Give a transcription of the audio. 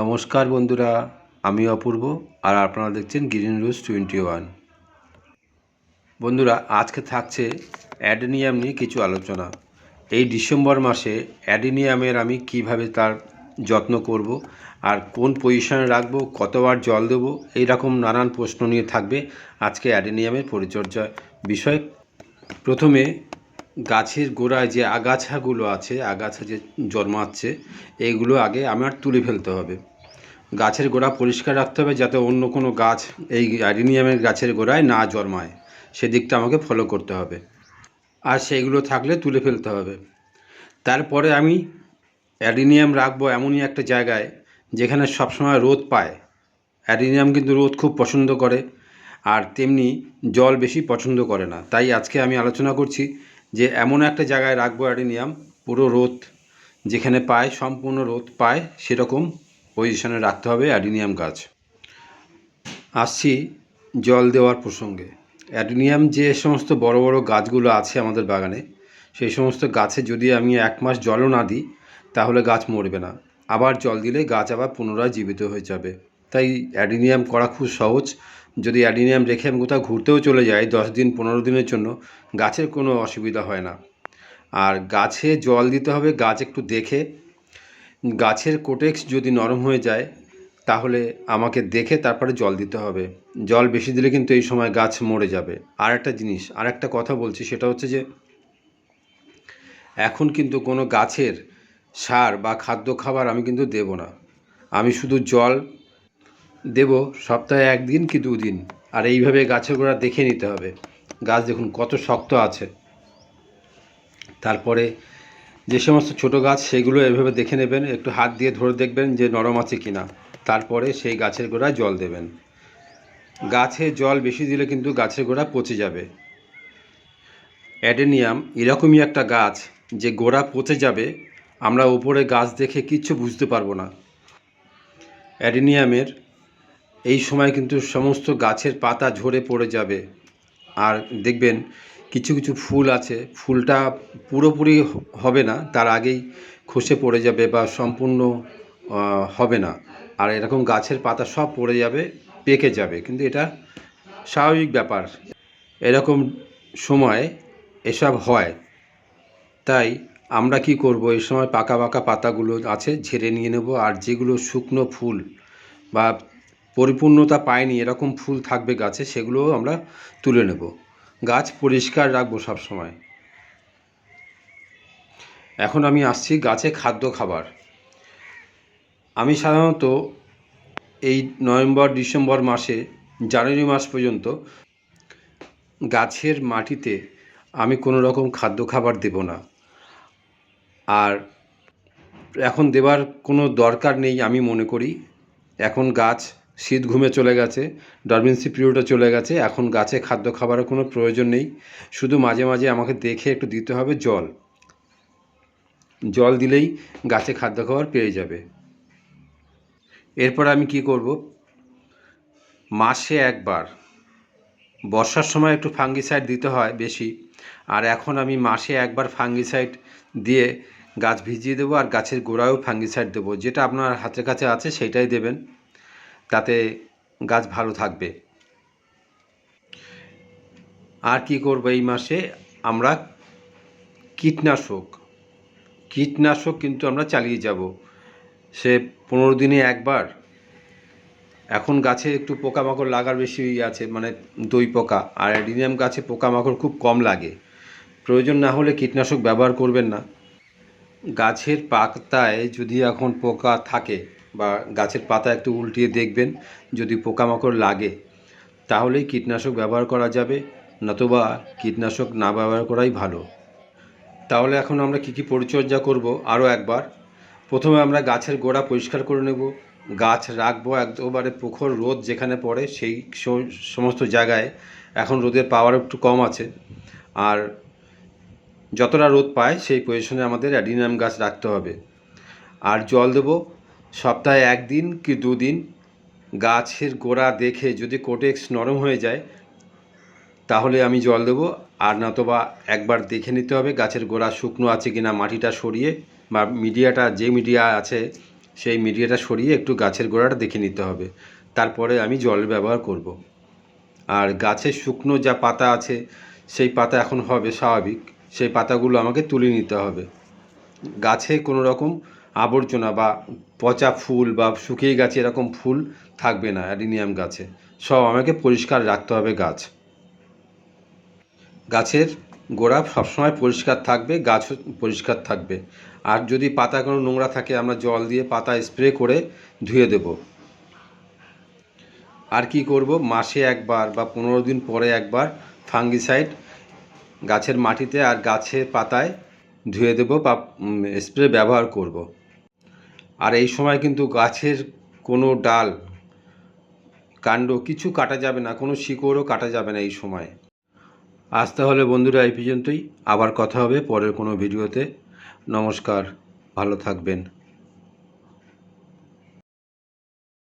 নমস্কার বন্ধুরা আমি অপূর্ব, আর আপনারা দেখছেন গ্রিন রোজ টোয়েন্টি ওয়ান। বন্ধুরা, আজকে থাকছে অ্যাডেনিয়াম নিয়ে কিছু আলোচনা। এই ডিসেম্বর মাসে অ্যাডেনিয়ামের আমি কীভাবে তার যত্ন করব, আর কোন পজিশনে রাখব, কতবার জল দেবো, এইরকম নানান প্রশ্ন নিয়ে থাকবে আজকে অ্যাডেনিয়ামের পরিচর্যা বিষয়। প্রথমে গাছের গোড়ায় যে আগাছাগুলো আছে, আগাছা যে জন্মাচ্ছে এইগুলো আগে আমার তুলে ফেলতে হবে। গাছের গোড়া পরিষ্কার রাখতে হবে যাতে অন্য কোনো গাছ এই অ্যাডিনিয়ামের গাছের গোড়ায় না জন্মায়। সেদিকটা আমাকে ফলো করতে হবে। আর সেইগুলো থাকলে তুলে ফেলতে হবে। তারপরে আমি অ্যাডিনিয়াম রাখব এমনই একটা জায়গায় যেখানে সবসময় রোদ পায়। অ্যাডিনিয়াম কিন্তু রোদ খুব পছন্দ করে, আর তেমনি জল বেশি পছন্দ করে না। তাই আজকে আমি আলোচনা করছি যে এমন একটা জায়গায় রাখব অ্যাডিনিয়াম, পুরো রোদ যেখানে পায়, সম্পূর্ণ রোদ পায়, সেরকম পজিশনে রাখতে হবে অ্যাডিনিয়াম গাছ। আসছি জল দেওয়ার প্রসঙ্গে। অ্যাডিনিয়াম যে সমস্ত বড় বড় গাছগুলো আছে আমাদের বাগানে, সেই সমস্ত গাছে যদি আমি এক মাস জলও না দিই, তাহলে গাছ মরবে না। আবার জল দিলে গাছ আবার পুনরায় জীবিত হয়ে যাবে। তাই অ্যাডিনিয়াম করা খুব সহজ। যদি অ্যাডিনিয়াম রেখে আমি কোথাও ঘুরতেও চলে যাই দশ দিন পনেরো দিনের জন্য, গাছের কোনো অসুবিধা হয় না। আর গাছে জল দিতে হবে, গাছ একটু দেখে। গাছের কোটেক্স যদি নরম হয়ে যায়, তাহলে আমাকে দেখে তারপরে জল দিতে হবে। জল বেশি দিলে কিন্তু এই সময় গাছ মরে যাবে। আর একটা জিনিস, আর একটা কথা বলছি, সেটা হচ্ছে যে, এখন কিন্তু কোনো গাছের সার বা খাদ্য খাবার আমি কিন্তু দেব না। আমি শুধু জল দেব সপ্তাহে একদিন কি দুদিন? আর এইভাবে গাছের গোড়া দেখে নিতে হবে। গাছ দেখুন কত শক্ত আছে। তারপরে যে সমস্ত ছোট গাছ, সেগুলো এভাবে দেখে নেবেন। একটু হাত দিয়ে ধরে দেখবেন যে নরম আছে কি না তারপরে সেই গাছের গোড়ায় জল দেবেন। গাছে জল বেশি দিলে কিন্তু গাছের গোড়া পচে যাবে। অ্যাডেনিয়াম এরকমই একটা গাছ যে গোড়া পচে যাবে, আমরা উপরে গাছ দেখে কিচ্ছু বুঝতে পারব না। অ্যাডেনিয়ামের এই সময় কিন্তু সমস্ত গাছের পাতা ঝরে পড়ে যাবে। আর দেখবেন কিছু কিছু ফুল আছে। ফুলটা পুরোপুরি হবে না, তার আগেই খসে পড়ে যাবে বা সম্পূর্ণ হবে না। আর এরকম গাছের পাতা সব পড়ে যাবে, পেকে যাবে। কিন্তু এটা স্বাভাবিক ব্যাপার। এরকম সময় এসব হয়। তাই আমরা কি করব? এই সময় পাকা পাকা পাতাগুলো আছে, ঝেড়ে নিয়ে নেব। আর যেগুলো শুকনো ফুল বা পরিপূর্ণতা পায়নি, এরকম ফুল থাকবে গাছে, সেগুলোও আমরা তুলে নেব। গাছ পরিষ্কার রাখব সব সময় এখন আমি আসছি গাছে খাদ্য খাবার। আমি সাধারণত এই নভেম্বর, ডিসেম্বর মাসে, জানুয়ারি মাস পর্যন্ত গাছের মাটিতে আমি কোনো রকম খাদ্য খাবার দেব না। আর এখন দেবার কোনো দরকার নেই আমি মনে করি। এখন গাছ শীত ঘুমে চলে গেছে ডরমেন্সি পিরিয়ডে চলে গেছে, এখন গাছে খাদ্য খাবারের কোনো প্রয়োজন নেই, শুধু মাঝে মাঝে আমাকে দেখে একটু দিতে হবে জল। জল দিলেই গাছে খাদ্য খাবার পেয়ে যাবে। এরপর আমি কি করব? মাসে একবার। বর্ষার সময় একটু ফাঙ্গিসাইড দিতে হয় বেশি, আর এখন আমি মাসে একবার ফাঙ্গিসাইড দিয়ে গাছ ভিজিয়ে দেবো আর গাছের গোড়ায়ও ফাঙ্গিসাইড দেবো। যেটা আপনার হাতের কাছে আছে সেইটাই দেবেন। তাতে গাছ ভালো থাকবে। আর কি করব এই মাসে? আমরা কীটনাশক। কীটনাশক কিন্তু আমরা চালিয়ে যাব। সে পনেরো দিনে একবার। এখন গাছে একটু পোকামাকড় লাগার বেশি আছে মানে দই পোকা। আর অ্যাডিনিয়াম গাছে পোকামাকড় খুব কম লাগে। প্রয়োজন না হলে কীটনাশক ব্যবহার করবেন না। গাছের পাতায় যদি এখন পোকা থাকে বা গাছের পাতা একটু উল্টিয়ে দেখবেন যদি পোকামাকড় লাগে। তাহলেই কীটনাশক ব্যবহার করা যাবে, নতুবা কীটনাশক না ব্যবহার করাই ভালো। তাহলে এখন আমরা কী কী পরিচর্যা করব আরও একবার। প্রথমে আমরা গাছের গোড়া পরিষ্কার করে নেব। গাছ রাখব একবারে প্রখর রোদ যেখানে পড়ে সেই সমস্ত জায়গায়। এখন রোদের পাওয়ার একটু কম আছে। আর যতটা রোদ পায় সেই পজিশনে আমাদের অ্যাডিনাম গাছ রাখতে হবে। আর জল দেবো সপ্তাহে একদিন কি দুদিন গাছের গোড়া দেখে যদি কোটেক্স নরম হয়ে যায়, তাহলে আমি জল দেবো। আর নতবা একবার দেখে নিতে হবে গাছের গোড়া শুকনো আছে কি না মাটিটা সরিয়ে বা মিডিয়াটা, যে মিডিয়া আছে সেই মিডিয়াটা সরিয়ে একটু গাছের গোড়াটা দেখে নিতে হবে। তারপরে আমি জল ব্যবহার করব। আর গাছের শুকনো যা পাতা আছে, সেই পাতা এখন হবে স্বাভাবিক। সেই পাতাগুলো আমাকে তুলে নিতে হবে। গাছে কোনো রকম আবর্জনা বা পচা ফুল বা শুকিয়ে গেছে এরকম ফুল থাকবে না, অ্যাডিনিয়াম গাছে। সব আমাকে পরিষ্কার রাখতে হবে গাছ। গাছের গোড়া সবসময় পরিষ্কার থাকবে, গাছও পরিষ্কার থাকবে। আর যদি পাতা কোনো নোংরা থাকে, আমরা জল দিয়ে পাতা স্প্রে করে ধুয়ে দেব। আর কি করব? মাসে একবার বা পনেরো দিন পরে একবার ফাঙ্গিসাইড গাছের মাটিতে আর গাছের পাতায় ধুয়ে দেব বা স্প্রে ব্যবহার করব। আর এই সময় কিন্তু গাছের কোনো ডাল, কাণ্ড কিছু কাটা যাবে না, কোনো শিকড়ও কাটা যাবে না এই সময়। আজ তাহলে বন্ধুরা এই পর্যন্তই। আবার কথা হবে পরের কোনো ভিডিওতে। নমস্কার, ভালো থাকবেন।